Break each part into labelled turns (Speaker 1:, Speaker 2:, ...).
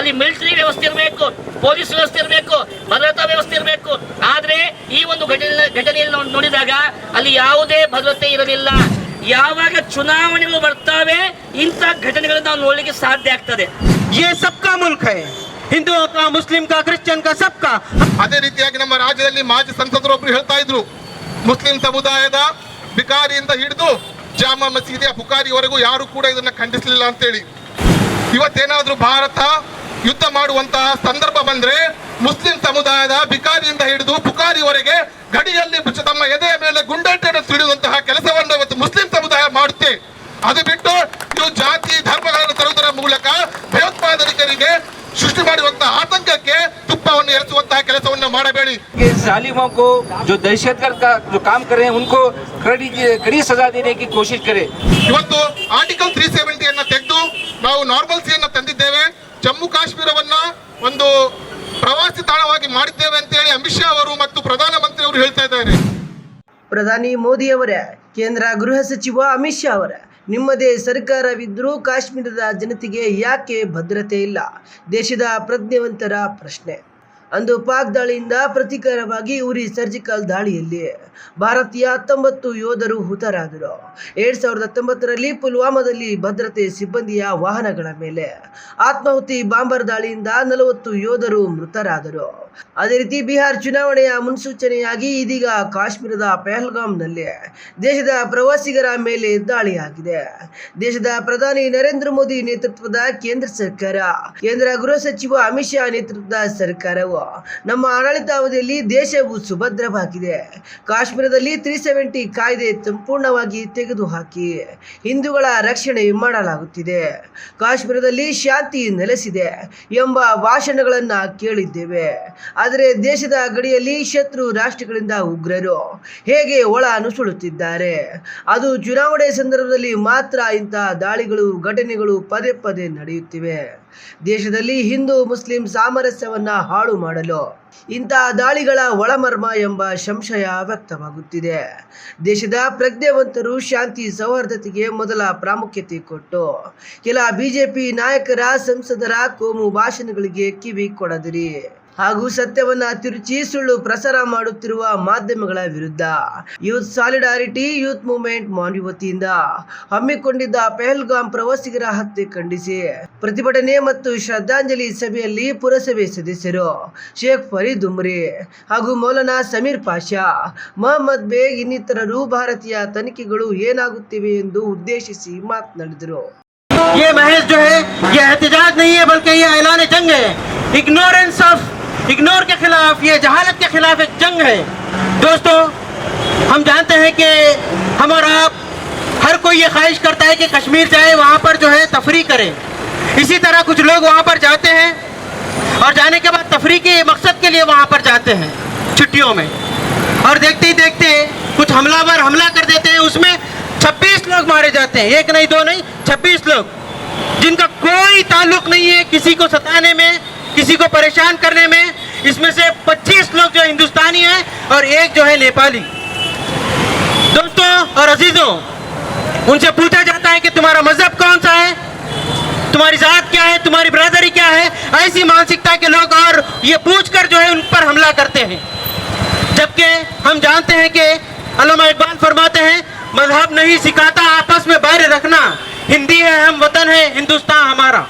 Speaker 1: ಅಲ್ಲಿ ಮಿಲಿಟರಿ ವ್ಯವಸ್ಥೆ ಇರಬೇಕು ಪೊಲೀಸ್ ವ್ಯವಸ್ಥೆ ಇರಬೇಕು ಭದ್ರತಾ ವ್ಯವಸ್ಥೆ ಇರಬೇಕು ಆದ್ರೆ ಈ ಒಂದು ಘಟನೆ ಘಟನೆಯಲ್ಲಿ ನಾವು ನೋಡಿದಾಗ ಅಲ್ಲಿ ಯಾವುದೇ ಭದ್ರತೆ ಇರಲಿಲ್ಲ ಯಾವಾಗ ಚುನಾವಣೆಗಳು ಬರ್ತಾವೆ ಇಂಥ ಘಟನೆಗಳನ್ನು ನಾವು ನೋಡ್ಲಿಕ್ಕೆ ಸಾಧ್ಯ ಆಗ್ತದೆ
Speaker 2: ये सबका मुल्क है हिंदुओं का मुस्लिम का क्रिश्चियन का सबका
Speaker 3: ಅದೇ ರೀತಿಯಾಗಿ ನಮ್ಮ ರಾಜ್ಯದಲ್ಲಿ ಮಾಜಿ ಸಂಸದರು ಒಬ್ರು ಹೇಳ್ತಾ ಇದ್ರು ಮುಸ್ಲಿಂ ಸಮುದಾಯದ ಬಿಕಾರಿಯಿಂದ ಹಿಡಿದು ಜಾಮಾ ಮಸೀದಿಯ ಪುಕಾರಿವರೆಗೂ ಯಾರು ಕೂಡ ಇದನ್ನ ಖಂಡಿಸಲಿಲ್ಲ ಅಂತೇಳಿ ಇವತ್ತೇನಾದ್ರೂ ಭಾರತ ಯುದ್ಧ ಮಾಡುವಂತಹ ಸಂದರ್ಭ ಬಂದ್ರೆ ಮುಸ್ಲಿಂ ಸಮುದಾಯದ ಬಿಕಾರಿಯಿಂದ ಹಿಡಿದು ಪುಕಾರಿವರೆಗೆ ಗಡಿಯಲ್ಲಿ ತಮ್ಮ ಎದೆಯ ಮೇಲೆ ಗುಂಡೇಟನ್ನು ತಿಳಿಯುವಂತಹ ಕೆಲಸವನ್ನು ಇವತ್ತು ಮುಸ್ಲಿಂ ಸಮುದಾಯ ಮಾಡುತ್ತೆ ಅದು ಬಿಟ್ಟು ನೀವು ಜಾತಿ ಧರ್ಮಗಳನ್ನು ತರುವುದರ ಮೂಲಕ ಭಯೋತ್ಪಾದಕರಿಗೆ ಸೃಷ್ಟಿ ಮಾಡುವಂತಹ ಆತಂಕಕ್ಕೆ ತುಪ್ಪವನ್ನು ಎರಚುವಂತಹ ಕೆಲಸವನ್ನು ಮಾಡಬೇಡಿ
Speaker 4: कि जालिमों को जो दहशतगर्द का जो काम कर रहे हैं उनको कड़ी कड़ी सजा देने की कोशिश करें
Speaker 3: ಇವತ್ತು ಆರ್ಟಿಕಲ್ ತ್ರೀ ಸೆವೆಂಟಿಯನ್ನ ತೆಗೆದು ನಾವು ನಾರ್ಮಲ್ಸಿಯನ್ನ ತಂದಿದ್ದೇವೆ ಜಮ್ಮು ಕಾಶ್ಮೀರವನ್ನ ಒಂದು ಪ್ರವಾಸಿ ತಾಣವಾಗಿ ಮಾಡಿದ್ದೇವೆ ಅಂತೇಳಿ ಅಮಿತ್ ಶಾ ಅವರು ಮತ್ತು ಪ್ರಧಾನಮಂತ್ರಿ ಅವರು ಹೇಳ್ತಾ ಇದ್ದಾರೆ.
Speaker 5: ಪ್ರಧಾನಿ ಮೋದಿ ಅವರ, ಕೇಂದ್ರ ಗೃಹ ಸಚಿವ ಅಮಿತ್ ಶಾ ಅವರೇ, ನಿಮ್ಮದೇ ಸರ್ಕಾರವಿದ್ದರೂ ಕಾಶ್ಮೀರದ ಜನತೆಗೆ ಯಾಕೆ ಭದ್ರತೆ ಇಲ್ಲ? ದೇಶದ ಪ್ರಜ್ಞಾವಂತರ ಪ್ರಶ್ನೆ. ಅಂದು ಪಾಕ್ ದಾಳಿಯಿಂದ ಪ್ರತೀಕಾರವಾಗಿ ಉರಿ ಸರ್ಜಿಕಲ್ ದಾಳಿಯಲ್ಲಿ ಭಾರತೀಯ ಹತ್ತೊಂಬತ್ತು ಯೋಧರು ಹುತರಾದರು. ಎರಡ್ ಸಾವಿರದ ಹತ್ತೊಂಬತ್ತರಲ್ಲಿ ಪುಲ್ವಾಮಾದಲ್ಲಿ ಭದ್ರತೆ ಸಿಬ್ಬಂದಿಯ ವಾಹನಗಳ ಮೇಲೆ ಆತ್ಮಾಹುತಿ ಬಾಂಬರ್ ದಾಳಿಯಿಂದ ನಲವತ್ತು ಯೋಧರು ಮೃತರಾದರು. ಅದೇ ರೀತಿ ಬಿಹಾರ್ ಚುನಾವಣೆಯ ಮುನ್ಸೂಚನೆಯಾಗಿ ಇದೀಗ ಕಾಶ್ಮೀರದ ಪೆಹಲ್ಗಾಮ್ನಲ್ಲಿ ದೇಶದ ಪ್ರವಾಸಿಗರ ಮೇಲೆ ದಾಳಿಯಾಗಿದೆ. ದೇಶದ ಪ್ರಧಾನಿ ನರೇಂದ್ರ ಮೋದಿ ನೇತೃತ್ವದ ಕೇಂದ್ರ ಸರ್ಕಾರ, ಕೇಂದ್ರ ಗೃಹ ಸಚಿವ ಅಮಿತ್ ಶಾ ನೇತೃತ್ವದ ಸರ್ಕಾರವು ನಮ್ಮ ಆಡಳಿತಾವಧಿಯಲ್ಲಿ ದೇಶವು ಸುಭದ್ರವಾಗಿದೆ. ಕಾಶ್ಮೀರದಲ್ಲಿ ತ್ರೀ ಸೆವೆಂಟಿ ಕಾಯ್ದೆ ಸಂಪೂರ್ಣವಾಗಿ ತೆಗೆದುಹಾಕಿ ಹಿಂದೂಗಳ ರಕ್ಷಣೆ ಮಾಡಲಾಗುತ್ತಿದೆ. ಕಾಶ್ಮೀರದಲ್ಲಿ ಶಾಂತಿ ನೆಲೆಸಿದೆ ಎಂಬ ಭಾಷಣಗಳನ್ನು ಕೇಳಿದ್ದೇವೆ. ಆದರೆ ದೇಶದ ಗಡಿಯಲ್ಲಿ ಶತ್ರು ರಾಷ್ಟ್ರಗಳಿಂದ ಉಗ್ರರು ಹೇಗೆ ಒಳ ನುಸುಳುತ್ತಿದ್ದಾರೆ? ಅದು ಚುನಾವಣೆ ಸಂದರ್ಭದಲ್ಲಿ ಮಾತ್ರ ಇಂತಹ ದಾಳಿಗಳು, ಘಟನೆಗಳು ಪದೇ ಪದೇ ನಡೆಯುತ್ತಿವೆ. ದೇಶದಲ್ಲಿ ಹಿಂದೂ ಮುಸ್ಲಿಂ ಸಾಮರಸ್ಯವನ್ನ ಹಾಳು ಮಾಡಲು ಇಂತಹ ದಾಳಿಗಳ ಒಳಮರ್ಮ ಎಂಬ ಸಂಶಯ ವ್ಯಕ್ತವಾಗುತ್ತಿದೆ. ದೇಶದ ಪ್ರಜ್ಞಾವಂತರು ಶಾಂತಿ ಸೌಹಾರ್ದತೆಗೆ ಮೊದಲ ಪ್ರಾಮುಖ್ಯತೆ ಕೊಟ್ಟು ಕೆಲ ಬಿಜೆಪಿ ನಾಯಕರ ಸಂಸದರ ಕೋಮು ಭಾಷಣಗಳಿಗೆ ಕಿವಿ ಕೊಡದಿರಿ. ಹಾಗೂ ಸತ್ಯವನ್ನ ತಿರುಚಿ ಸುಳ್ಳು ಪ್ರಸಾರ ಮಾಡುತ್ತಿರುವ ಮಾಧ್ಯಮಗಳ ವಿರುದ್ಧ youth solidarity youth movement Manvi ವತಿಯಿಂದ ಹಮ್ಮಿಕೊಂಡಿದ್ದ ಪೆಹಲ್ಗಾಮ್ ಪ್ರವಾಸಿಗರ ಹತ್ಯೆ ಖಂಡಿಸಿ ಪ್ರತಿಭಟನೆ ಮತ್ತು ಶ್ರದ್ಧಾಂಜಲಿ ಸಭೆಯಲ್ಲಿ ಪುರಸಭೆ ಸದಸ್ಯರು ಶೇಖ್ ಫರೀದ್ ಉಮ್ರಿ ಹಾಗೂ ಮೌಲಾನಾ ಸಮೀರ್ ಪಾಷಾ ಮೊಹಮ್ಮದ್ ಬೇಗ್ ಇನ್ನಿತರರು ಭಾರತೀಯ ತನಿಖೆಗಳು ಏನಾಗುತ್ತಿವೆ ಎಂದು ಉದ್ದೇಶಿಸಿ ಮಾತನಾಡಿದರು
Speaker 2: ये महज जो है ये एहतजाज नहीं है बल्कि ये ऐलान जंग है इग्नोरेंस ऑफ اگنور کے خلاف، یہ جہالت کے خلاف ایک جنگ ہے۔ دوستو، ہم جانتے ہیں کہ ہم اور آپ، ہر کوئی یہ خواہش کرتا ہے کہ کشمیر جائے، وہاں پر جو ہے تفریح کرے۔ اسی طرح کچھ لوگ وہاں پر جاتے ہیں اور جانے کے بعد تفریح کے مقصد کے لیے وہاں پر جاتے ہیں چھٹیوں میں۔ اور دیکھتے ہی دیکھتے کچھ حملہ ور حملہ کر دیتے ہیں، اس میں چھبیس لوگ مارے جاتے ہیں۔ ایک نہیں، دو نہیں، چھبیس لوگ۔ جن کا کوئی تعلق نہیں ہے کسی کو ستانے میں کسی کو پریشان کرنے میں اس میں سے پچیس لوگ جو ہندوستانی ہیں اور ایک جو ہے نیپالی۔ دوستوں اور عزیزوں، ان سے پوچھا جاتا ہے کہ تمہارا مذہب کون سا ہے؟ تمہاری ذات کیا ہے؟ تمہاری برادری کیا ہے؟ ایسی مانسکتا کے لوگ اور یہ پوچھ کر جو ہے ان پر حملہ کرتے ہیں۔ جبکہ ہم جانتے ہیں کہ علامہ اقبال فرماتے ہیں، مذہب نہیں سکھاتا آپس میں باہر رکھنا، ہندی ہے ہم وطن ہے، ہندوستان ہمارا۔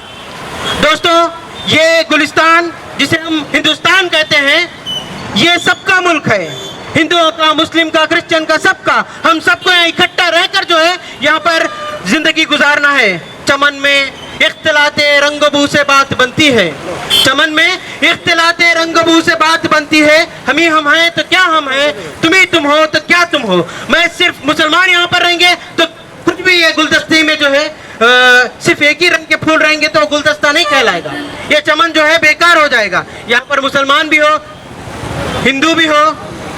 Speaker 2: دوستوں یہ گلستان جسے ہم ہندوستان کہتے ہیں، یہ سب کا ملک ہے۔ ہندوؤں کا، مسلم کا، کرسچن کا، سب کا۔ ہم سب کو یہاں اکٹھا رہ کر جو ہے، یہاں پر زندگی گزارنا ہے۔ چمن میں اختلاط رنگ بو سے بات بنتی ہے۔ چمن میں اختلاط رنگ بو سے بات بنتی ہے۔ ہم ہی ہم ہیں تو کیا ہم ہیں؟ تم ہی تم ہو تو کیا تم ہو؟ میں صرف مسلمان یہاں پر رہیں گے تو کچھ بھی یہ گلدستی میں جو ہے صرف ایک ہی رنگ کے پھول رہیں گے تو گلدستہ نہیں کہلائے گا۔ یہ چمن جو ہے بیکار ہو جائے گا۔ یہاں پر مسلمان بھی ہو، ہندو بھی ہو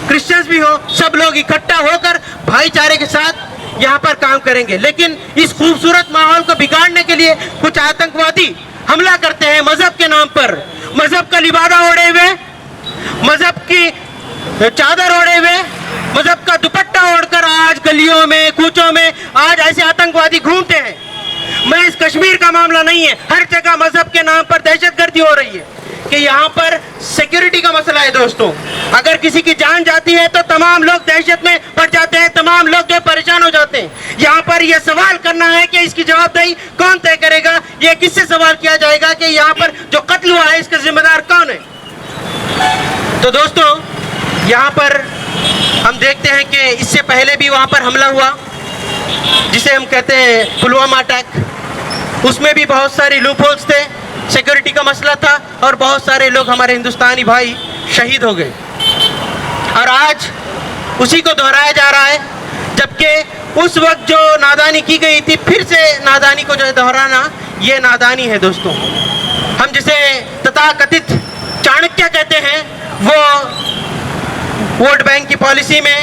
Speaker 2: کرسچنس بھی ہو، سب لوگ اکٹھا ہو کر بھائی چارے کے ساتھ یہاں پر کام کریں گے۔ لیکن اس خوبصورت ماحول کو بگاڑنے کے لیے کچھ آتنکوادی حملہ کرتے ہیں مذہب کے نام پر۔ مذہب کا لبادہ اوڑے ہوئے، مذہب کی چادر اوڑے ہوئے، مذہب کا دوپٹہ اوڑھ کر آج گلیوں میں، کوچوں میں آج ایسے آتنکوادی گھومتے ہیں۔ محض کشمیر کا معاملہ نہیں ہے، ہر جگہ مذہب کے نام پر دہشت گردی ہو رہی ہے کہ یہاں پر سیکیورٹی کا مسئلہ ہے دوستوں اگر کسی کی جان جاتی ہے تو تمام لوگ دہشت میں پڑ جاتے ہیں، تمام لوگ جو پریشان ہو جاتے ہیں۔ یہاں پر یہ سوال کرنا ہے کہ اس کی جواب دہی کون طے کرے گا؟ یہ کس سے سوال کیا جائے گا کہ یہاں پر جو قتل ہوا ہے، اس کا ذمہ دار کون ہے؟ تو دوستوں یہاں پر ہم دیکھتے ہیں کہ اس سے پہلے بھی وہاں پر حملہ ہوا، جسے ہم کہتے ہیں پلوامہ اٹیک۔ اس میں بھی بہت سارے لوپ ہولس تھے سیکورٹی کا مسئلہ تھا اور بہت سارے لوگ ہمارے ہندوستانی بھائی شہید ہو گئے۔ اور آج اسی کو دہرایا جا رہا ہے، جبکہ اس وقت جو نادانی کی گئی تھی، پھر سے نادانی کو جو ہے دہرانا، یہ نادانی ہے دوستوں ہم جسے تتا کتھ چانکیہ کہتے ہیں، وہ ووٹ بینک کی پالیسی میں،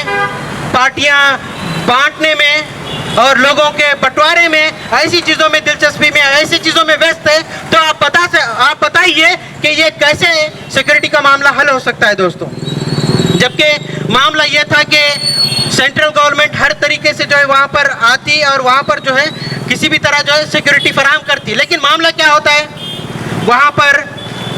Speaker 2: پارٹیاں بانٹنے میں اور لوگوں کے بٹوارے میں ایسی چیزوں میں دلچسپی میں ایسی چیزوں میں ویست ہے تو آپ بتا آپ بتائیے کہ یہ کیسے سیکورٹی کا معاملہ حل ہو سکتا ہے دوستوں جبکہ معاملہ یہ تھا کہ سینٹرل گورنمنٹ ہر طریقے سے جو ہے وہاں پر آتی اور وہاں پر جو ہے کسی بھی طرح جو ہے سیکورٹی فراہم کرتی۔ لیکن معاملہ کیا ہوتا ہے؟ وہاں پر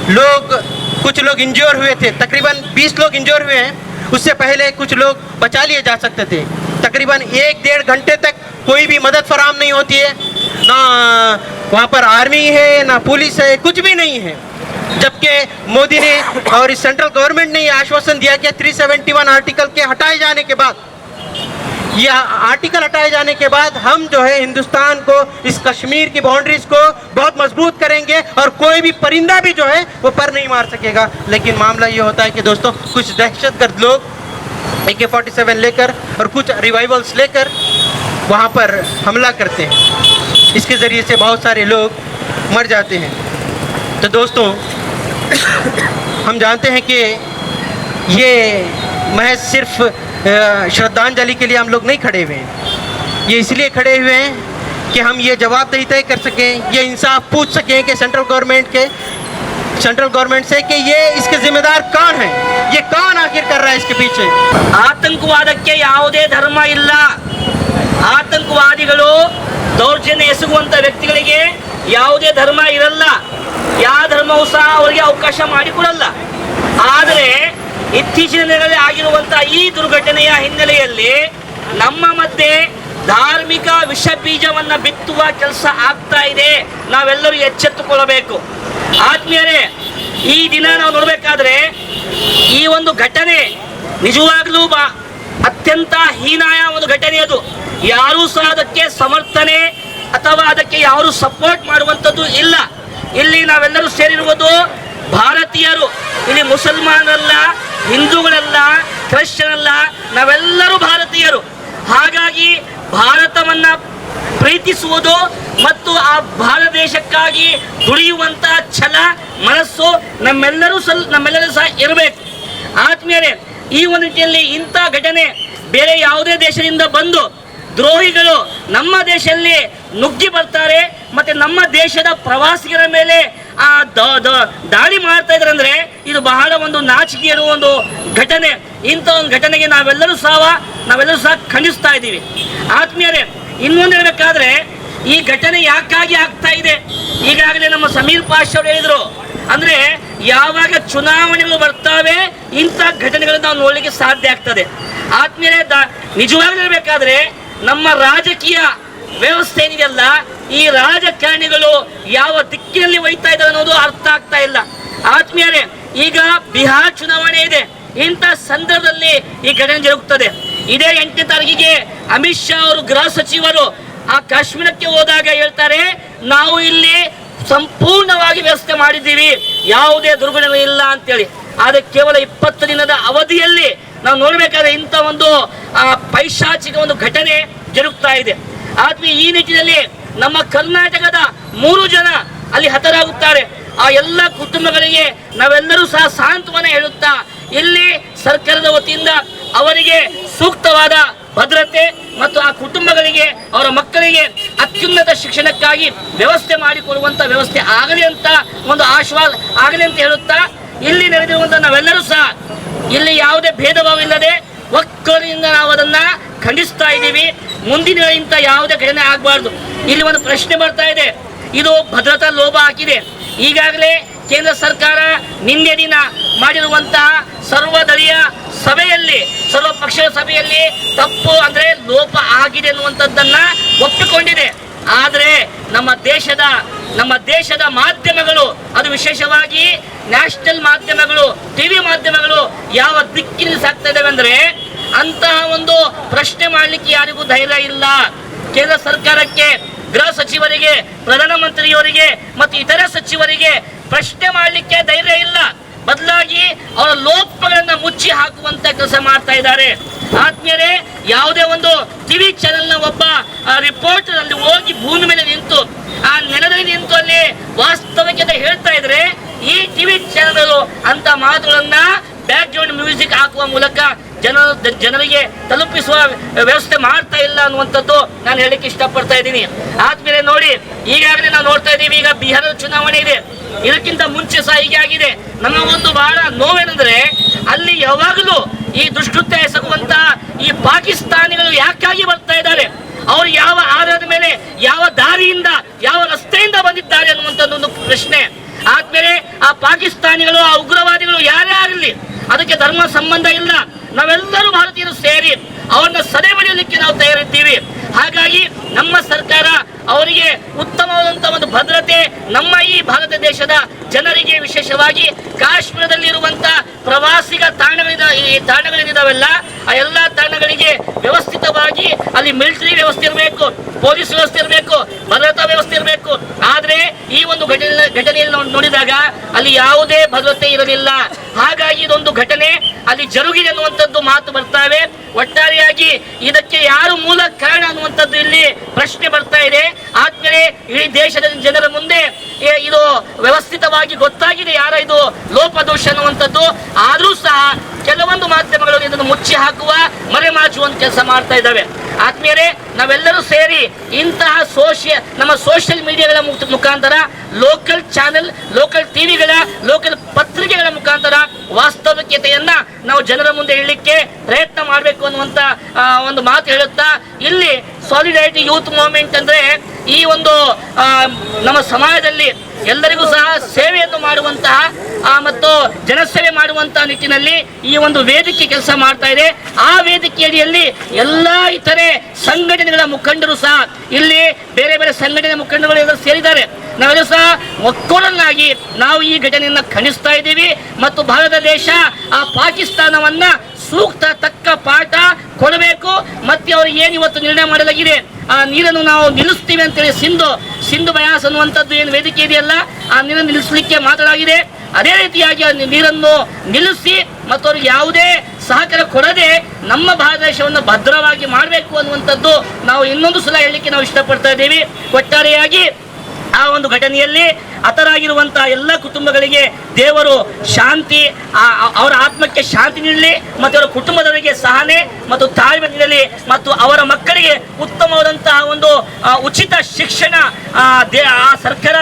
Speaker 2: لوگ کچھ لوگ انجور ہوئے تھے۔ تقریباً بیس لوگ انجور ہوئے ہیں۔ اس سے پہلے کچھ لوگ بچا لیے جا سکتے تھے۔ تقریباً ایک ڈیڑھ گھنٹے تک کوئی بھی مدد فراہم نہیں ہوتی ہے، نہ وہاں پر آرمی ہے، نہ پولیس ہے، کچھ بھی نہیں ہے۔ جبکہ مودی نے اور اس سینٹرل گورنمنٹ نے یہ آشواسن دیا کہ 371 آرٹیکل کے ہٹائے جانے کے بعد، یہ آرٹیکل ہٹائے جانے کے بعد ہم جو ہے ہندوستان کو، اس کشمیر کی باؤنڈریز کو بہت مضبوط کریں گے اور کوئی بھی پرندہ بھی جو ہے وہ پر نہیں مار سکے گا۔ لیکن معاملہ یہ ہوتا ہے کہ دوستوں کچھ دہشت گرد لوگ اے کے فورٹی سیون لے کر اور کچھ ریوائیولز لے کر وہاں پر حملہ کرتے ہیں۔ اس کے ذریعے سے بہت سارے لوگ مر جاتے ہیں۔ تو دوستوں، ہم جانتے ہیں کہ یہ محض صرف شردھانجلی کے لیے ہم لوگ نہیں کھڑے ہوئے ہیں۔ یہ اس لیے کھڑے ہوئے ہیں کہ ہم یہ جواب دہی طے کر سکیں، یہ انصاف پوچھ سکیں کہ سینٹرل گورنمنٹ کے، سینٹرل گورنمنٹ سے کہ یہ اس کے ذمہ دار کون
Speaker 1: ہیں؟ یہ کون آخر کر رہا ہے اس کے پیچھے؟ آتنکوادا ಧರ್ಮ ಇಲ್ಲ ಆತಂಕವಾದಿಗಳು ದೌರ್ಜನ್ಯ ಎಸಗುವಂತ ವ್ಯಕ್ತಿಗಳಿಗೆ ಯಾವುದೇ ಧರ್ಮ ಇರಲ್ಲ. ಯಾವ ಧರ್ಮವೂ ಸಹ ಅವರಿಗೆ ಅವಕಾಶ ಮಾಡಿಕೊಡಲ್ಲ ಆದರೆ ಇತ್ತೀಚಿನ ದಿನಗಳಲ್ಲಿ ಆಗಿರುವಂತಹ ಈ ದುರ್ಘಟನೆಯ ಹಿನ್ನೆಲೆಯಲ್ಲಿ ನಮ್ಮ ಮಧ್ಯೆ ಧಾರ್ಮಿಕ ವಿಷ ಬೀಜವನ್ನ ಬಿತ್ತುವ ಕೆಲಸ ಆಗ್ತಾ ಇದೆ. ನಾವೆಲ್ಲರೂ ಎಚ್ಚೆತ್ತುಕೊಳ್ಳಬೇಕು. ಆತ್ಮೀಯರೇ, ಈ ದಿನ ನಾವು ನೋಡಬೇಕಾದ್ರೆ ಈ ಒಂದು ಘಟನೆ ನಿಜವಾಗ್ಲೂ ಬಾ ಅತ್ಯಂತ ಹೀನಾಯ ಒಂದು ಘಟನೆ ಅದು. ಯಾರೂ ಸಹ ಅದಕ್ಕೆ ಸಮರ್ಥನೆ ಅಥವಾ ಅದಕ್ಕೆ ಯಾರು ಸಪೋರ್ಟ್ ಮಾಡುವಂಥದ್ದು ಇಲ್ಲ. ಇಲ್ಲಿ ನಾವೆಲ್ಲರೂ ಸೇರಿರುವುದು ಭಾರತೀಯರು. ಇಲ್ಲಿ ಮುಸಲ್ಮಾನರಲ್ಲ, ಹಿಂದೂಗಳಲ್ಲ ಕ್ರಿಶ್ಚಿಯನ್ ಅಲ್ಲ ನಾವೆಲ್ಲರೂ ಭಾರತೀಯರು. ಹಾಗಾಗಿ ಭಾರತವನ್ನ ಪ್ರೀತಿಸುವುದು ಮತ್ತು ಆ ಭಾರತ ದೇಶಕ್ಕಾಗಿ ದುಡಿಯುವಂತಹ ಛಲ, ಮನಸ್ಸು ನಮ್ಮೆಲ್ಲರೂ ಸಲ್ ನಮ್ಮೆಲ್ಲರೂ ಸಹ ಇರಬೇಕು. ಆದ್ಮೇಲೆ ಈ ಒಂದು ನಿಟ್ಟಿನಲ್ಲಿ ಇಂಥ ಘಟನೆ ಬೇರೆ ಯಾವುದೇ ದೇಶದಿಂದ ಬಂದು ದ್ರೋಹಿಗಳು ನಮ್ಮ ದೇಶದಲ್ಲಿ ನುಗ್ಗಿ ಬರ್ತಾರೆ ಮತ್ತೆ ನಮ್ಮ ದೇಶದ ಪ್ರವಾಸಿಗರ ಮೇಲೆ ಆ ದ- ದ- ದಾಳಿ ಮಾಡ್ತಾ ಇದ್ದಾರೆ ಅಂದ್ರೆ ಇದು ಬಹಳ ಒಂದು ನಾಚಿಕೆ ಇರುವ ಒಂದು ಘಟನೆ. ಇಂಥ ಒಂದು ಘಟನೆಗೆ ನಾವೆಲ್ಲರೂ ಸಹ ನಾವೆಲ್ಲರೂ ಸಹ ಖಂಡಿಸ್ತಾ ಇದ್ದೀವಿ. ಆತ್ಮೀಯರೇ, ಇನ್ನೊಂದು ಹೇಳಬೇಕಾದ್ರೆ ಈ ಘಟನೆ ಯಾಕಾಗಿ ಆಗ್ತಾ ಇದೆ? ಈಗಾಗಲೇ ನಮ್ಮ ಸಮೀರ್ ಪಾಶ್ ಅವರು ಹೇಳಿದ್ರು. ಅಂದ್ರೆ ಯಾವಾಗ ಚುನಾವಣೆಗಳು ಬರ್ತಾವೆ, ಇಂಥ ಘಟನೆಗಳನ್ನು ನಾವು ನೋಡ್ಲಿಕ್ಕೆ ಸಾಧ್ಯ ಆಗ್ತದೆ. ಆತ್ಮೀಯರೇ ನಿಜವಾಗ್ಲೂ ಹೇಳ್ಬೇಕಾದ್ರೆ ನಮ್ಮ ರಾಜಕೀಯ ವ್ಯವಸ್ಥೆ ಏನಿದೆಯಲ್ಲ, ಈ ರಾಜಕಾರಣಿಗಳು ಯಾವ ದಿಕ್ಕಿನಲ್ಲಿ ಒಯ್ತಾ ಇದ್ದಾರೆ ಅನ್ನೋದು ಅರ್ಥ ಆಗ್ತಾ ಇಲ್ಲ. ಆತ್ಮೀಯರೇ, ಈಗ ಬಿಹಾರ್ ಚುನಾವಣೆ ಇದೆ. ಇಂಥ ಸಂದರ್ಭದಲ್ಲಿ ಈ ಘಟನೆ ಜರುಗುತ್ತದೆ. ಇದೇ ಎಂಟನೇ ತಾರೀಕಿಗೆ ಅಮಿತ್ ಶಾ ಅವರು ಗೃಹ ಸಚಿವರು ಆ ಕಾಶ್ಮೀರಕ್ಕೆ ಹೋದಾಗ ಹೇಳ್ತಾರೆ, ನಾವು ಇಲ್ಲಿ ಸಂಪೂರ್ಣವಾಗಿ ವ್ಯವಸ್ಥೆ ಮಾಡಿದ್ದೀವಿ, ಯಾವುದೇ ದುರ್ಗುಣಗಳು ಇಲ್ಲ ಅಂತೇಳಿ. ಆದರೆ ಕೇವಲ ಇಪ್ಪತ್ತು ದಿನದ ಅವಧಿಯಲ್ಲಿ ನಾವು ನೋಡಬೇಕಾದ್ರೆ ಇಂಥ ಒಂದು ಪೈಶಾಚಿಕ ಒಂದು ಘಟನೆ ಜರುಗ್ತಾ ಇದೆ. ಆದ್ರೆ ಈ ನಿಟ್ಟಿನಲ್ಲಿ ನಮ್ಮ ಕರ್ನಾಟಕದ ಮೂರು ಜನ ಅಲ್ಲಿ ಹತರಾಗುತ್ತಾರೆ. ಆ ಎಲ್ಲ ಕುಟುಂಬಗಳಿಗೆ ನಾವೆಲ್ಲರೂ ಸಹ ಸಾಂತ್ವನ ಹೇಳುತ್ತಾ, ಇಲ್ಲಿ ಸರ್ಕಾರದ ವತಿಯಿಂದ ಅವರಿಗೆ ಸೂಕ್ತವಾದ ಭದ್ರತೆ ಮತ್ತು ಆ ಕುಟುಂಬಗಳಿಗೆ, ಅವರ ಮಕ್ಕಳಿಗೆ ಅತ್ಯುನ್ನತ ಶಿಕ್ಷಣಕ್ಕಾಗಿ ವ್ಯವಸ್ಥೆ ಮಾಡಿಕೊಡುವಂಥ ವ್ಯವಸ್ಥೆ ಆಗಲಿ ಅಂತ ಒಂದು ಆಶ್ವಾಸ ಆಗಲಿ ಅಂತ ಹೇಳುತ್ತಾ, ಇಲ್ಲಿ ನಡೆದಿರುವಂಥ ನಾವೆಲ್ಲರೂ ಸಹ ಇಲ್ಲಿ ಯಾವುದೇ ಇಲ್ಲದೆ ಒಕ್ಕಲಿನಿಂದ ನಾವು ಅದನ್ನ ಖಂಡಿಸ್ತಾ ಇದ್ದೀವಿ. ಮುಂದಿನ ಇಂಥ ಯಾವುದೇ ಘಟನೆ ಆಗಬಾರ್ದು. ಇಲ್ಲಿ ಒಂದು ಪ್ರಶ್ನೆ ಬರ್ತಾ ಇದೆ. ಇದು ಭದ್ರತಾ ಲೋಪ ಹಾಕಿದೆ. ಈಗಾಗಲೇ ಕೇಂದ್ರ ಸರ್ಕಾರ ನಿನ್ನೆ ದಿನ ಮಾಡಿರುವಂತಹ ಸರ್ವದಳೀಯ ಸಭೆಯಲ್ಲಿ, ಸರ್ವ ಪಕ್ಷದ ಸಭೆಯಲ್ಲಿ ತಪ್ಪು ಅಂದ್ರೆ ಲೋಪ ಆಗಿದೆ ಅನ್ನುವಂಥದ್ದನ್ನು ಒಪ್ಪಿಕೊಂಡಿದೆ. ಆದರೆ ನಮ್ಮ ದೇಶದ ನಮ್ಮ ದೇಶದ ಮಾಧ್ಯಮಗಳು, ಅದು ವಿಶೇಷವಾಗಿ ನ್ಯಾಷನಲ್ ಮಾಧ್ಯಮಗಳು, ಟಿವಿ ಮಾಧ್ಯಮಗಳು ಯಾವ ದಿಕ್ಕಿನಲ್ಲಿ ಸಾಕ್ತಾ ಅಂದ್ರೆ ಅಂತಹ ಒಂದು ಪ್ರಶ್ನೆ ಮಾಡಲಿಕ್ಕೆ ಯಾರಿಗೂ ಧೈರ್ಯ ಇಲ್ಲ. ಕೇಂದ್ರ ಸರ್ಕಾರಕ್ಕೆ, ಗೃಹ ಸಚಿವರಿಗೆ, ಪ್ರಧಾನಮಂತ್ರಿಯವರಿಗೆ ಮತ್ತು ಇತರ ಸಚಿವರಿಗೆ ಪ್ರಶ್ನೆ ಮಾಡಲಿಕ್ಕೆ ಧೈರ್ಯ ಇಲ್ಲ. ಬದಲಾಗಿ ಅವರ ಲೋಪಗಳನ್ನ ಮುಚ್ಚಿ ಹಾಕುವಂತ ಕೆಲಸ ಮಾಡ್ತಾ ಇದ್ದಾರೆ. ಆದ್ಮೇಲೆ ಯಾವುದೇ ಒಂದು ಟಿವಿ ಚಾನೆಲ್ನ ಒಬ್ಬ ರಿಪೋರ್ಟರ್ ಅಲ್ಲಿ ಹೋಗಿ ಭೂಮಿ ಮೇಲೆ ನಿಂತು, ಆ ನೆಲದಲ್ಲಿ ನಿಂತು ಅಲ್ಲಿ ವಾಸ್ತವಿಕತೆ ಹೇಳ್ತಾ ಇದ್ರೆ, ಈ ಟಿವಿ ಚಾನೆಲ್ ಅಂತ ಮಾತುಗಳನ್ನ ಬ್ಯಾಕ್ ಗ್ರೌಂಡ್ ಮ್ಯೂಸಿಕ್ ಹಾಕುವ ಮೂಲಕ ಜನ ಜನರಿಗೆ ತಲುಪಿಸುವ ವ್ಯವಸ್ಥೆ ಮಾಡ್ತಾ ಇಲ್ಲ ಅನ್ನುವಂಥದ್ದು ನಾನು ಹೇಳಕ್ಕೆ ಇಷ್ಟಪಡ್ತಾ ಇದ್ದೀನಿ. ಆದ್ಮೇಲೆ ನೋಡಿ, ಈಗಾಗಲೇ ನಾವು ನೋಡ್ತಾ ಇದ್ದೀವಿ ಬಿಹಾರದ ಚುನಾವಣೆ ಇದೆ. ಇದಕ್ಕಿಂತ ಮುಂಚೆ ಸಹ ಹೀಗೆ ಆಗಿದೆ. ನಮಗೊಂದು ಬಹಳ ನೋವೇನೆಂದ್ರೆ ಅಲ್ಲಿ ಯಾವಾಗಲೂ ಈ ದುಷ್ಕೃತ್ಯ ಎಸಗುವಂತ ಈ ಪಾಕಿಸ್ತಾನಿಗಳು ಯಾಕಾಗಿ ಬರ್ತಾ ಇದ್ದಾರೆ? ಅವರು ಯಾವ ಆಧಾರದ ಮೇಲೆ, ಯಾವ ದಾರಿಯಿಂದ, ಯಾವ ರಸ್ತೆಯಿಂದ ಬಂದಿದ್ದಾರೆ ಅನ್ನುವಂಥದ್ದು ಒಂದು ಪ್ರಶ್ನೆ. ಆದ್ಮೇಲೆ ಆ ಪಾಕಿಸ್ತಾನಿಗಳು, ಆ ಉಗ್ರವಾದಿಗಳು ಯಾರೇ ಆಗಲಿ, ಅದಕ್ಕೆ ಧರ್ಮ ಸಂಬಂಧ ಇಲ್ಲ. ನಾವೆಲ್ಲರೂ ಭಾರತೀಯರು ಸೇರಿ ಅವರನ್ನ ಸದೆ ಬಡಿಯಲಿಕ್ಕೆ ನಾವು ತಯಾರಿದ್ದೀವಿ. ಹಾಗಾಗಿ ನಮ್ಮ ಸರ್ಕಾರ ಅವರಿಗೆ ಉತ್ತಮವಾದಂತಹ ಒಂದು ಭದ್ರತೆ ನಮ್ಮ ಈ ಭಾರತ ದೇಶದ ಜನರಿಗೆ ವಿಶೇಷವಾಗಿ ಕಾಶ್ಮೀರದಲ್ಲಿರುವಂತ ಪ್ರವಾಸಿಗ ತಾಣಗಳಿದ ಈ ತಾಣಗಳೇನಿದಾವೆಲ್ಲ ಆ ಎಲ್ಲ ತಾಣಗಳಿಗೆ ವ್ಯವಸ್ಥಿತವಾಗಿ ಅಲ್ಲಿ ಮಿಲಿಟರಿ ವ್ಯವಸ್ಥೆ ಇರಬೇಕು, ಪೊಲೀಸ್ ವ್ಯವಸ್ಥೆ ಇರಬೇಕು, ಭದ್ರತಾ ವ್ಯವಸ್ಥೆ ಇರಬೇಕು. ಆದ್ರೆ ಈ ಒಂದು ಘಟನೆ, ಘಟನೆಯಲ್ಲಿ ನೋಡಿದಾಗ ಅಲ್ಲಿ ಯಾವುದೇ ಭದ್ರತೆ ಇರಲಿಲ್ಲ. ಹಾಗಾಗಿ ಇದೊಂದು ಘಟನೆ, ಅಲ್ಲಿ ಜರುಗಿದೆ ಅನ್ನುವಂಥದ್ದು ಮಾತು ಬರ್ತಾವೆ. ಒಟ್ಟಾರೆಯಾಗಿ ಇದಕ್ಕೆ ಯಾರು ಮೂಲ ಕಾರಣ ಅನ್ನುವಂಥದ್ದು ಇಲ್ಲಿ ಪ್ರಶ್ನೆ ಬರ್ತಾ ಇದೆ. ಆದ್ಮೇಲೆ ಇಡೀ ದೇಶದ ಜನರ ಮುಂದೆ ಇದು ವ್ಯವಸ್ಥಿತವಾಗಿ ಗೊತ್ತಾಗಿದೆ ಯಾರ ಇದು ಲೋಪದೋಷ ಅನ್ನುವಂಥದ್ದು. ಆದ್ರೂ ಸಹ ಕೆಲವೊಂದು ಮಾಧ್ಯಮಗಳು ಇದನ್ನು ಮುಚ್ಚಿ ಹಾಕುವ ಮರೆಮಾಚುವಂತ ಕೆಲಸ ಮಾಡ್ತಾ ಇದ್ದಾವೆ. ಆತ್ಮೀಯರೇ, ನಾವೆಲ್ಲರೂ ಸೇರಿ ಇಂತಹ ಸೋಷಿಯ ನಮ್ಮ ಸೋಷಿಯಲ್ ಮೀಡಿಯಾಗಳ ಮುಖ- ಮುಖಾಂತರ ಲೋಕಲ್ ಚಾನೆಲ್, ಲೋಕಲ್ ಟಿವಿಗಳ, ಲೋಕಲ್ ಪತ್ರಿಕೆಗಳ ಮುಖಾಂತರ ವಾಸ್ತವಿಕತೆಯನ್ನ ನಾವು ಜನರ ಮುಂದೆ ಹೇಳಲಿಕ್ಕೆ ಪ್ರಯತ್ನ ಮಾಡಬೇಕು ಅನ್ನುವಂತ ಒಂದು ಮಾತು ಹೇಳುತ್ತಾ, ಇಲ್ಲಿ ಸಾಲಿಡಾರಿಟಿ ಯೂತ್ ಮೂವ್ಮೆಂಟ್ ಅಂದರೆ ಈ ಒಂದು ನಮ್ಮ ಸಮಾಜದಲ್ಲಿ ಎಲ್ಲರಿಗೂ ಸಹ ಸೇವೆಯನ್ನು ಮಾಡುವಂತಹ ಮತ್ತು ಜನಸೇವೆ ಮಾಡುವಂತಹ ನಿಟ್ಟಿನಲ್ಲಿ ಈ ಒಂದು ವೇದಿಕೆ ಕೆಲಸ ಮಾಡ್ತಾ ಇದೆ. ಆ ವೇದಿಕೆಯಡಿಯಲ್ಲಿ ಎಲ್ಲ ಇತರೆ ಸಂಘಟನೆಗಳ ಮುಖಂಡರು ಸಹ ಇಲ್ಲಿ ಬೇರೆ ಬೇರೆ ಸಂಘಟನೆ ಮುಖಂಡರು ಎಲ್ಲ ಸೇರಿದ್ದಾರೆ. ನಾವೆಲ್ಲರೂ ಸಹ ಒಕ್ಕೊರನ್ನಾಗಿ ನಾವು ಈ ಘಟನೆಯನ್ನು ಖಂಡಿಸ್ತಾ ಇದ್ದೀವಿ. ಮತ್ತು ಭಾರತ ದೇಶ ಆ ಪಾಕಿಸ್ತಾನವನ್ನ ಸೂಕ್ತ, ತಕ್ಕ ಪಾಠ ಕೊಡಬೇಕು. ಮತ್ತೆ ಅವರು ಏನು ಇವತ್ತು ನಿರ್ಣಯ ಮಾಡಲಾಗಿದೆ? ಆ ನೀರನ್ನು ನಾವು ನಿಲ್ಲಿಸ್ತೀವಿ ಅಂತೇಳಿ ಸಿಂಧು ಸಿಂಧು ಬಯಾಸ್ ಅನ್ನುವಂಥದ್ದು ಏನು ವೇದಿಕೆ ಇದೆಯಲ್ಲ, ಆ ನೀರನ್ನು ನಿಲ್ಲಿಸಲಿಕ್ಕೆ ಮಾತಾಡಲಾಗಿದೆ ಅದೇ ರೀತಿಯಾಗಿ ಆ ನೀರನ್ನು ನಿಲ್ಲಿಸಿ ಮತ್ತು ಅವ್ರಿಗೆ ಯಾವುದೇ ಸಹಕಾರ ಕೊಡದೆ ನಮ್ಮ ಭಾರತ ದೇಶವನ್ನು ಭದ್ರವಾಗಿ ಮಾಡಬೇಕು ಅನ್ನುವಂಥದ್ದು ನಾವು ಇನ್ನೊಂದು ಸಲ ಹೇಳಲಿಕ್ಕೆ ನಾವು ಇಷ್ಟಪಡ್ತಾ ಇದ್ದೀವಿ. ಒಟ್ಟಾರೆಯಾಗಿ ಆ ಒಂದು ಘಟನೆಯಲ್ಲಿ ಹತರಾಗಿರುವಂತಹ ಎಲ್ಲ ಕುಟುಂಬಗಳಿಗೆ ದೇವರು ಶಾಂತಿ ಅವರ ಆತ್ಮಕ್ಕೆ ಶಾಂತಿ ನೀಡಲಿ ಮತ್ತು ಅವರ ಕುಟುಂಬದವರಿಗೆ ಸಹನೆ ಮತ್ತು ತಾಳ್ಮೆ ನೀಡಲಿ ಮತ್ತು ಅವರ ಮಕ್ಕಳಿಗೆ ಉತ್ತಮವಾದಂತಹ ಒಂದು ಉಚಿತ ಶಿಕ್ಷಣ ದೇ- ಆ ಸರ್ಕಾರ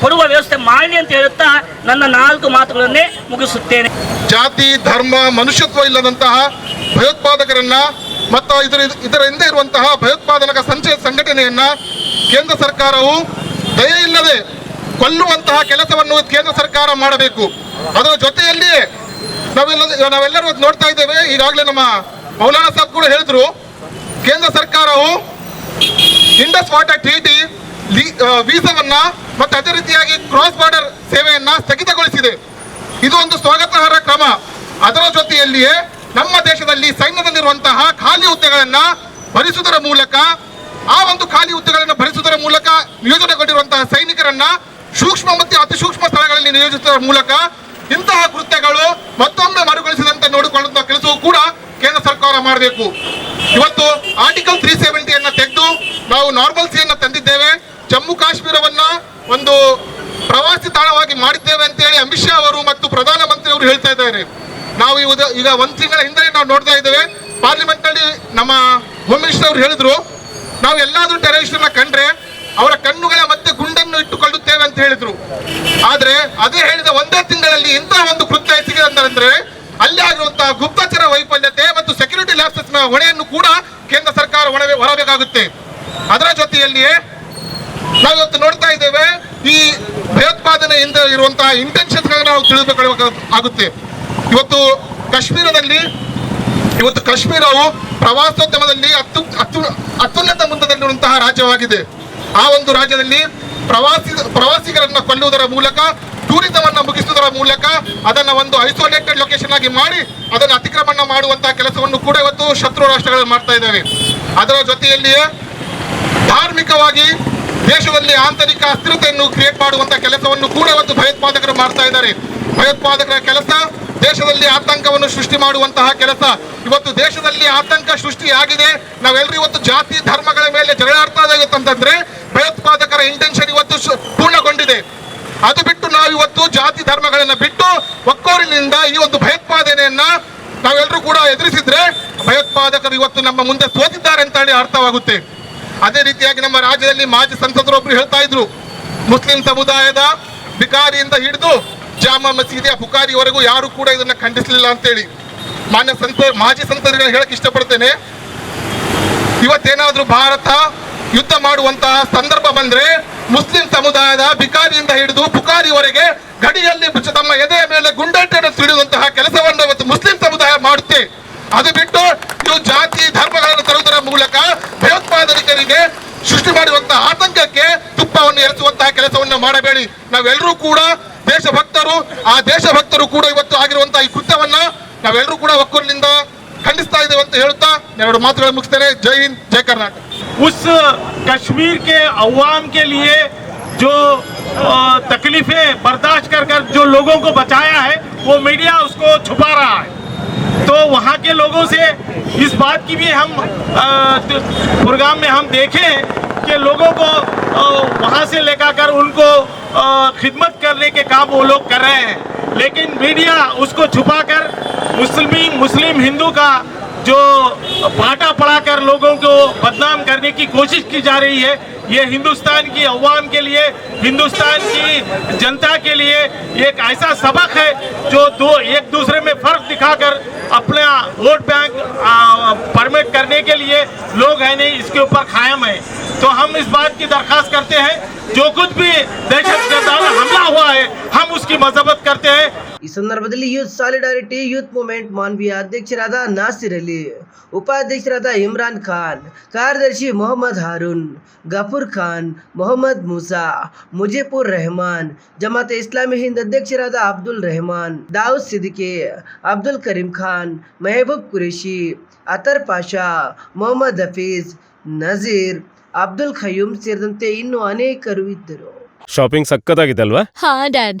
Speaker 1: ಕೊಡುವ ವ್ಯವಸ್ಥೆ ಮಾಡಲಿ ಅಂತ ಹೇಳುತ್ತಾ ನನ್ನ ನಾಲ್ಕು ಮಾತುಗಳನ್ನೇ ಮುಗಿಸುತ್ತೇನೆ.
Speaker 3: ಜಾತಿ, ಧರ್ಮ, ಮನುಷ್ಯತ್ವ ಇಲ್ಲದಂತಹ ಭಯೋತ್ಪಾದಕರನ್ನ ಮತ್ತು ಇದರ ಇದರ ಹಿಂದೆ ಇರುವಂತಹ ಭಯೋತ್ಪಾದನಕ ಸಂಚಯ ಸಂಘಟನೆಯನ್ನ ಕೇಂದ್ರ ಸರ್ಕಾರವು ದಯೆ ಇಲ್ಲದೆ ಕೊಲ್ಲುವಂತಹ ಕೆಲಸವನ್ನು ಕೇಂದ್ರ ಸರ್ಕಾರ ಮಾಡಬೇಕು. ಅದರ ಜೊತೆಯಲ್ಲಿಯೇ ನಾವೆಲ್ಲ ನಾವೆಲ್ಲರೂ ನೋಡ್ತಾ ಇದ್ದೇವೆ. ಈಗಾಗಲೇ ನಮ್ಮ ಮೌಲಾನಾ ಸಾಬ್ ಕೂಡ ಹೇಳಿದ್ರು, ಕೇಂದ್ರ ಸರ್ಕಾರವು ಇಂಡಸ್ ವಾಟರ್ ಟ್ರೀಟಿ ವೀಸಾವನ್ನ ಮತ್ತು ಅದೇ ರೀತಿಯಾಗಿ ಕ್ರಾಸ್ ಬಾರ್ಡರ್ ಸೇವೆಯನ್ನ ಸ್ಥಗಿತಗೊಳಿಸಿದೆ. ಇದು ಒಂದು ಸ್ವಾಗತಾರ್ಹ ಕ್ರಮ. ಅದರ ಜೊತೆಯಲ್ಲಿಯೇ ನಮ್ಮ ದೇಶದಲ್ಲಿ ಸೈನ್ಯದಲ್ಲಿರುವಂತಹ ಖಾಲಿ ಹುದ್ದೆಗಳನ್ನ ಭರಿಸುವುದರ ಮೂಲಕ ಆ ಒಂದು ಖಾಲಿ ಹುದ್ದೆಗಳನ್ನು ಭರಿಸುವುದರ ಮೂಲಕ ನಿಯೋಜನೆಗೊಂಡಿರುವಂತಹ ಸೈನಿಕರನ್ನ ಸೂಕ್ಷ್ಮ ಮತ್ತು ಅತಿ ಸೂಕ್ಷ್ಮ ಸ್ಥಳಗಳಲ್ಲಿ ನಿಯೋಜಿಸುವ ಮೂಲಕ ಇಂತಹ ಕೃತ್ಯಗಳು ಮತ್ತೊಮ್ಮೆ ಮರುಕಳಿಸದಂತೆ ನೋಡಿಕೊಳ್ಳುವಂತಹ ಕೆಲಸವೂ ಕೂಡ ಕೇಂದ್ರ ಸರ್ಕಾರ ಮಾಡಬೇಕು. ಇವತ್ತು ಆರ್ಟಿಕಲ್ ತ್ರೀ ಸೆವೆಂಟಿಯನ್ನ ತೆಗೆದು ನಾವು ನಾರ್ಮಲ್ ಸಿಯನ್ನು ತಂದಿದ್ದೇವೆ. ಜಮ್ಮು ಕಾಶ್ಮೀರವನ್ನ ಒಂದು ಪ್ರವಾಸಿ ತಾಣವಾಗಿ ಮಾಡಿದ್ದೇವೆ ಅಂತೇಳಿ ಅಮಿತ್ ಶಾ ಅವರು ಮತ್ತು ಪ್ರಧಾನಮಂತ್ರಿ ಅವರು ಹೇಳ್ತಾ ಇದ್ದಾರೆ. ನಾವು ಈಗ ಒಂದು ತಿಂಗಳ ಹಿಂದೆ ನಾವು ನೋಡ್ತಾ ಇದ್ದೇವೆ. ಪಾರ್ಲಿಮೆಂಟ್ನಲ್ಲಿ ನಮ್ಮ ಹೋಮ್ ಮಿನಿಸ್ಟರ್ ಅವರು ಹೇಳಿದ್ರು ನಾವು ಎಲ್ಲಾದರೂ ನ ಕಂಡ್ರೆ ಅವರ ಕಣ್ಣುಗಳ ಮತ್ತೆ ಗುಂಡನ್ನು ಇಟ್ಟುಕೊಳ್ಳುತ್ತೇವೆ ಅಂತ ಹೇಳಿದ್ರು. ಆದ್ರೆ ಅದೇ ಹೇಳಿದ ಒಂದೇ ತಿಂಗಳಲ್ಲಿ ಇಂತಹ ಒಂದು ಕೃತ್ಯ ಎಸಗಿದಂತಂದ್ರೆ ಅಲ್ಲಿ ಆಗಿರುವಂತಹ ಗುಪ್ತಚರ ವೈಫಲ್ಯತೆ ಮತ್ತು ಸೆಕ್ಯೂರಿಟಿ ಲ್ಯಾಪ್ಸಸ್ನ ಹೊಣೆಯನ್ನು ಕೂಡ ಕೇಂದ್ರ ಸರ್ಕಾರ ಹೊಣೆ ಹೊರಬೇಕಾಗುತ್ತೆ. ಅದರ ಜೊತೆಯಲ್ಲಿಯೇ ನಾವಿವತ್ತು ನೋಡ್ತಾ ಇದ್ದೇವೆ ಈ ಭಯೋತ್ಪಾದನೆಯಿಂದ ಇರುವಂತಹ ಇಂಟೆನ್ಷನ್ಸ್ ನಾವು ತಿಳಿದುಕೊಳ್ಳಬೇಕಾಗುತ್ತೆ. ಇವತ್ತು ಕಾಶ್ಮೀರದಲ್ಲಿ ಇವತ್ತು ಕಾಶ್ಮೀರವು ಪ್ರವಾಸೋದ್ಯಮದಲ್ಲಿ ಅತ್ಯು ಅತ್ಯು ಅತ್ಯುನ್ನತ ಮುಂದದಲ್ಲಿರುವಂತಹ ರಾಜ್ಯವಾಗಿದೆ. ಆ ಒಂದು ರಾಜ್ಯದಲ್ಲಿ ಪ್ರವಾಸಿ ಪ್ರವಾಸಿಗರನ್ನು ಕೊಲ್ಲುವುದರ ಮೂಲಕ ಟೂರಿಸಂ ಮುಗಿಸುವುದರ ಮೂಲಕ ಅದನ್ನ ಒಂದು ಐಸೋಲೇಟೆಡ್ ಲೊಕೇಶನ್ ಆಗಿ ಮಾಡಿ ಅದನ್ನು ಅತಿಕ್ರಮಣ ಮಾಡುವಂತಹ ಕೆಲಸವನ್ನು ಕೂಡ ಇವತ್ತು ಶತ್ರು ರಾಷ್ಟ್ರಗಳು ಮಾಡ್ತಾ ಇದ್ದಾವೆ. ಅದರ ಜೊತೆಯಲ್ಲಿಯೇ ಧಾರ್ಮಿಕವಾಗಿ ದೇಶದಲ್ಲಿ ಆಂತರಿಕ ಅಸ್ಥಿರತೆಯನ್ನು ಕ್ರಿಯೇಟ್ ಮಾಡುವಂತಹ ಕೆಲಸವನ್ನು ಕೂಡ ಇವತ್ತು ಭಯೋತ್ಪಾದಕರು ಮಾಡ್ತಾ ಇದ್ದಾರೆ. ಭಯೋತ್ಪಾದಕರ ಕೆಲಸ ದೇಶದಲ್ಲಿ ಆತಂಕವನ್ನು ಸೃಷ್ಟಿ ಮಾಡುವಂತಹ ಕೆಲಸ ಇವತ್ತು ದೇಶದಲ್ಲಿ ಆತಂಕ ಸೃಷ್ಟಿಯಾಗಿದೆ. ನಾವೆಲ್ಲರೂ ಇವತ್ತು ಜಾತಿ ಧರ್ಮಗಳ ಮೇಲೆ ಜಗಳಾಡ್ತಾ ಅಂತಂದ್ರೆ ಭಯೋತ್ಪಾದಕರ ಇಂಟೆನ್ಷನ್ ಇವತ್ತು ಪೂರ್ಣಗೊಂಡಿದೆ. ಅದು ಬಿಟ್ಟು ನಾವಿವತ್ತು ಜಾತಿ ಧರ್ಮಗಳನ್ನ ಬಿಟ್ಟು ಒಕ್ಕೋರಿನಿಂದ ಈ ಒಂದು ಭಯೋತ್ಪಾದನೆಯನ್ನ ನಾವೆಲ್ಲರೂ ಕೂಡ ಎದುರಿಸಿದ್ರೆ ಭಯೋತ್ಪಾದಕರು ಇವತ್ತು ನಮ್ಮ ಮುಂದೆ ಸೋತಿದ್ದಾರೆ ಅಂತ ಹೇಳಿ ಅರ್ಥವಾಗುತ್ತೆ. ಅದೇ ರೀತಿಯಾಗಿ ನಮ್ಮ ರಾಜ್ಯದಲ್ಲಿ ಮಾಜಿ ಸಂಸದರೊಬ್ರು ಹೇಳ್ತಾ ಇದ್ರು, ಮುಸ್ಲಿಂ ಸಮುದಾಯದ ಬಿಕಾರಿಯಿಂದ ಹಿಡಿದು ಜಾಮಾ ಮಸೀದಿ ಪುಕಾರಿವರೆಗೂ ಯಾರು ಕೂಡ ಇದನ್ನ ಖಂಡಿಸಲಿಲ್ಲ ಅಂತೇಳಿ ಮಾನ್ಯ ಸಂತ, ಮಾಜಿ ಸಂಸದರಿಗೆ ಹೇಳಕ್ ಇಷ್ಟಪಡ್ತೇನೆ. ಇವತ್ತೇನಾದ್ರೂ ಭಾರತ ಯುದ್ಧ ಮಾಡುವಂತಹ ಸಂದರ್ಭ ಬಂದ್ರೆ ಮುಸ್ಲಿಂ ಸಮುದಾಯದ ಬಿಕಾರಿಯಿಂದ ಹಿಡಿದು ಪುಕಾರಿವರೆಗೆ ಗಡಿಯಲ್ಲಿ ತಮ್ಮ ಎದೆಯ ಮೇಲೆ ಗುಂಡೇಟನ್ನು ತಿಳಿಯುವಂತಹ ಕೆಲಸವನ್ನು ಇವತ್ತು ಮುಸ್ಲಿಂ ಸಮುದಾಯ ಮಾಡುತ್ತೆ. ಅದು ಬಿಟ್ಟು ನೀವು ಜಾತಿ ಧರ್ಮಗಳನ್ನು ತರುವುದರ ಮೂಲಕ ಭಯೋತ್ಪಾದಕರಿಗೆ ಸೃಷ್ಟಿ ಮಾಡುವಂತಹ ಆತಂಕಕ್ಕೆ ತುಪ್ಪವನ್ನು ಎರಚುವಂತಹ ಕೆಲಸವನ್ನು ಮಾಡಬೇಡಿ ನಾವೆಲ್ಲರೂ ಕೂಡ ದೇಶಭಕ್ತರು ಆ ದೇಶಭಕ್ತರು ಕೂಡ ಇವತ್ತು ಆಗಿರುವಂತಹ ಈ ಕೃತ್ಯವನ್ನ ನಾವೆಲ್ಲರೂ ಕೂಡ ಒಕ್ಕೂರಿನಿಂದ ಖಂಡಿಸ್ತಾ ಇದ್ದೇವೆ ಅಂತ ಹೇಳುತ್ತಾ ಎರಡು ಮಾತುಗಳು ಮುಗಿಸ್ತೇನೆ ಜೈ ಹಿಂದ್ ಜೈ ಕರ್ನಾಟಕ
Speaker 6: उस कश्मीर के अवाम के लिए जो अ, तकलीफें बर्दाश्त कर कर जो लोगों को बचाया है वो मीडिया उसको छुपा रहा है تو وہاں کے لوگوں سے اس بات کی بھی ہم پروگرام میں ہم دیکھیں کہ لوگوں کو وہاں سے لے کر ان کو خدمت کرنے کے کام وہ لوگ کر رہے ہیں۔ لیکن میڈیا اس کو چھپا کر مسلم مسلم ہندو کا جو پاٹا پڑا کر لوگوں کو بدنام کرنے کی کوشش کی جا رہی ہے، یہ ہندوستان کی عوام کے لیے، ہندوستان کی جنتا کے لیے ایک ایسا سبق ہے جو دو، ایک دوسرے میں فرق دکھا کر ووٹ بینک پرمٹ کرنے کے لیے لوگ ہیں نہیں، اس کے اوپر قائم ہیں۔ تو ہم اس بات کی درخواست کرتے ہیں، جو کچھ بھی دہشت گردانہ حملہ ہوا ہے، ہم اس کی مذمت کرتے ہیں۔
Speaker 5: ಈ ಸಂದರ್ಭದಲ್ಲಿ ಯೂತ್ ಸಾಲಿಡಾರಿಟಿ ಯೂತ್ ಮೂವ್ಮೆಂಟ್ ಮಾನ್ವಿಯ ಅಧ್ಯಕ್ಷರಾದ ನಾಸಿರ್ ಅಲಿ ಉಪಾಧ್ಯಕ್ಷರಾದ ಇಮ್ರಾನ್ ಖಾನ್ ಕಾರ್ಯದರ್ಶಿ ಮೊಹಮ್ಮದ್ ಹಾರೂನ್ ಗಫೂರ್ ಖಾನ್ ಮೊಹಮ್ಮದ್ ಮೂಸಾ ಮುಜೀಬುರ್ ರೆಹಮಾನ್ ಜಮಾತೆ ಇಸ್ಲಾಮಿ ಹಿಂದ್ ಅಧ್ಯಕ್ಷರಾದ ಅಬ್ದುಲ್ ರೆಹಮಾನ್ ದಾವೂದ್ ಸಿದ್ದಿಕೆ ಅಬ್ದುಲ್ ಕರೀಂ ಖಾನ್ ಮೆಹಬೂಬ್ ಕುರೇಶಿ ಅತರ್ ಪಾಷಾ ಮೊಹಮ್ಮದ್ ಹಫೀಜ್ ನಜೀರ್ ಅಬ್ದುಲ್ ಖಯೂಮ್ ಸೇರಿದಂತೆ ಇನ್ನೂ ಅನೇಕರು ಇದ್ದರು.
Speaker 7: ಶಾಪಿಂಗ್ ಸಕ್ಕತ್ತಾಗಿದೆ ಅಲ್ವಾ
Speaker 8: ಹಾ ಡ್ಯಾಡ್